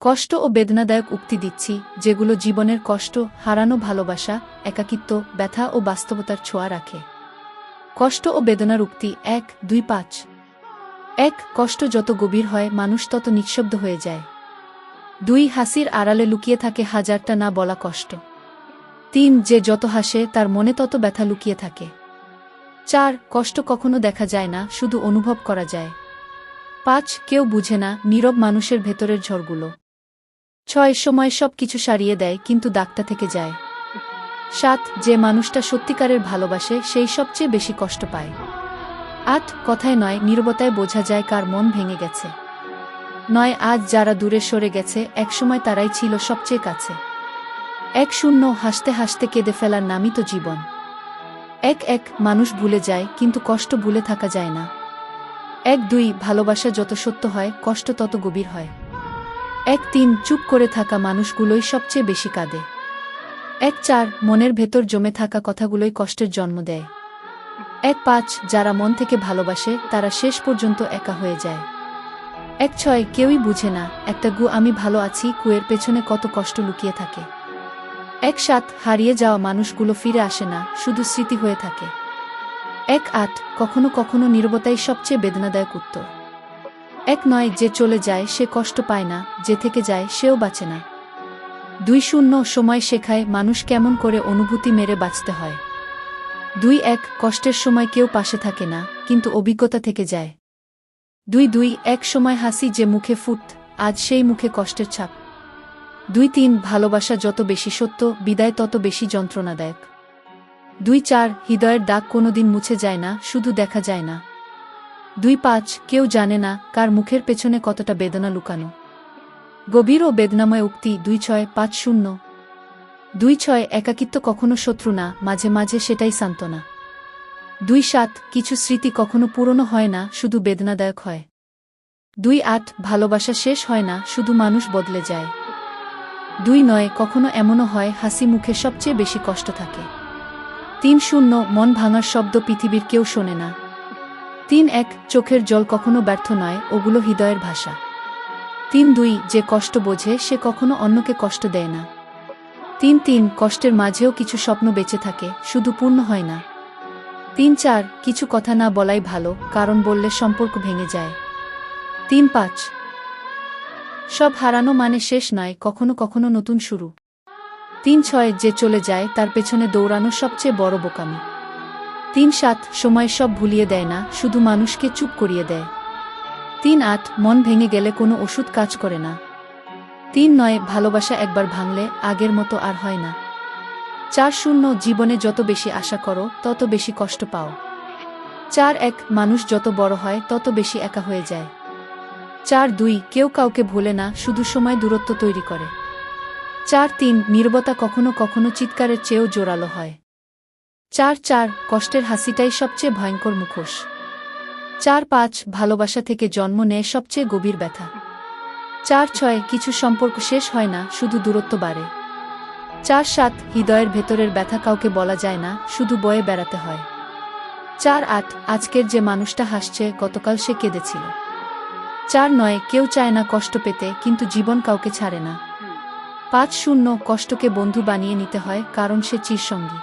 কষ্ট ও বেদনাদায়ক উক্তি দিচ্ছি, যেগুলো জীবনের কষ্ট, হারানো ভালোবাসা, একাকিত্ব, ব্যথা ও বাস্তবতার ছোঁয়া রাখে। কষ্ট ও বেদনার উক্তি এক, দুই, পাঁচ। এক, কষ্ট যত গভীর হয়, মানুষ তত নিঃশব্দ হয়ে যায়। দুই, হাসির আড়ালে লুকিয়ে থাকে হাজারটা না বলা কষ্ট। তিন, যে যত হাসে, তার মনে তত ব্যথা লুকিয়ে থাকে। চার, কষ্ট কখনো দেখা যায় না, শুধু অনুভব করা যায়। পাঁচ, কেউ বুঝে না, নীরব মানুষের ভেতরের ঝড়গুলো। ছয় সময় সব কিছু সারিয়ে দেয়, কিন্তু দাগটা থেকে যায়। সাত, যে মানুষটা সত্যিকারের ভালোবাসে, সেই সবচেয়ে বেশি কষ্ট পায়। আট, কথায় নয়, নীরবতায় বোঝা যায় কার মন ভেঙে গেছে। নয়, আজ যারা দূরে সরে গেছে, একসময় তারাই ছিল সবচেয়ে কাছে। এক শূন্য, হাসতে হাসতে কেঁদে ফেলার নামই তো জীবন। এক এক, মানুষ ভুলে যায়, কিন্তু কষ্ট ভুলে থাকা যায় না। এক, দুই, ভালোবাসা যত সত্য হয়, কষ্ট তত গভীর হয়। এক তিন চুপ করে থাকা মানুষগুলোই সবচেয়ে বেশি কাঁদে। এক চার মনের ভেতর জমে থাকা কথাগুলোই কষ্টের জন্ম দেয়। এক পাঁচ যারা মন থেকে ভালোবাসে, তারা শেষ পর্যন্ত একা হয়ে যায়। এক ছয় কেউই বুঝে না, একটা গু আমি ভালো আছি, কুয়ের পেছনে কত কষ্ট লুকিয়ে থাকে। এক সাত হারিয়ে যাওয়া মানুষগুলো ফিরে আসে না, শুধু স্মৃতি হয়ে থাকে। এক আট কখনো কখনো নীরবতাই সবচেয়ে বেদনাদায়ক উত্তর। এক নয় যে চলে যায় সে কষ্ট পায় না, যে থেকে যায় সেও বাঁচে না। দুই শূন্য সময় শেখায় মানুষ কেমন করে অনুভূতি মেরে বাঁচতে হয়। দুই এক কষ্টের সময় কেউ পাশে থাকে না, কিন্তু অভিজ্ঞতা থেকে যায়। দুই দুই এক সময় হাসি যে মুখে ফুট, আজ সেই মুখে কষ্টের ছাপ। দুই তিন ভালোবাসা যত বেশি সত্য, বিদায় তত বেশি যন্ত্রণাদায়ক। দুই চার হৃদয়ের দাগ কোনোদিন মুছে যায় না, শুধু দেখা যায় না। দুই পাঁচ কেউ জানে না কার মুখের পেছনে কতটা বেদনা লুকানো। গভীর ও বেদনাময় উক্তি দুই ছয় পাঁচ শূন্য। দুই ছয় একাকিত্ব কখনো শত্রু না, মাঝে মাঝে সেটাই সান্ত্বনা। দুই সাত কিছু স্মৃতি কখনো পুরনো হয় না, শুধু বেদনাদায়ক হয়। দুই আট ভালোবাসা শেষ হয় না, শুধু মানুষ বদলে যায়। দুই নয় কখনো এমনও হয়, হাসি মুখে সবচেয়ে বেশি কষ্ট থাকে। তিন শূন্য মন ভাঙার শব্দ পৃথিবীর কেউ শোনে না। তিন এক চোখের জল কখনো ব্যর্থ নয়, ওগুলো হৃদয়ের ভাষা। তিন দুই, যে কষ্ট বোঝে, সে কখনো অন্যকে কষ্ট দেয় না। তিন তিন, কষ্টের মাঝেও কিছু স্বপ্ন বেঁচে থাকে, শুধু পূর্ণ হয় না। তিন চার, কিছু কথা না বলাই ভালো, কারণ বললে সম্পর্ক ভেঙে যায়। তিন পাঁচ, সব হারানো মানে শেষ নয়, কখনো কখনো নতুন শুরু। তিন ছয়, যে চলে যায়, তার পেছনে দৌড়ানো সবচেয়ে বড় বোকামি। তিন সাত সময় সব ভুলিয়ে দেয় না, শুধু মানুষকে চুপ করিয়ে দেয়। তিন আট মন ভেঙে গেলে কোনো ওষুধ কাজ করে না। তিন নয় ভালোবাসা একবার ভাঙলে আগের মতো আর হয় না। চার শূন্য জীবনে যত বেশি আশা করো, তত বেশি কষ্ট পাও। চার এক মানুষ যত বড় হয়, তত বেশি একা হয়ে যায়। চার দুই কেউ কাউকে ভুলে না, শুধু সময় দূরত্ব তৈরি করে। চার তিন নির্বতা কখনো কখনো চিৎকারের চেয়েও জোরালো হয়। চার চার কষ্টের হাসিটাই সবচেয়ে ভয়ঙ্কর মুখোশ। চার পাঁচ ভালোবাসা থেকে জন্ম নেয় সবচেয়ে গভীর ব্যথা। চার ছয় কিছু সম্পর্ক শেষ হয় না, শুধু দূরত্ব বাড়ে। চার সাত হৃদয়ের ভেতরের ব্যথা কাউকে বলা যায় না, শুধু বয়ে বেড়াতে হয়। চার আট আজকের যে মানুষটা হাসছে, গতকাল সে কেঁদেছিল। চার নয় কেউ চায় না কষ্ট পেতে, কিন্তু জীবন কাউকে ছাড়ে না। পাঁচ শূন্য কষ্টকে বন্ধু বানিয়ে নিতে হয়, কারণ সে চিরসঙ্গী।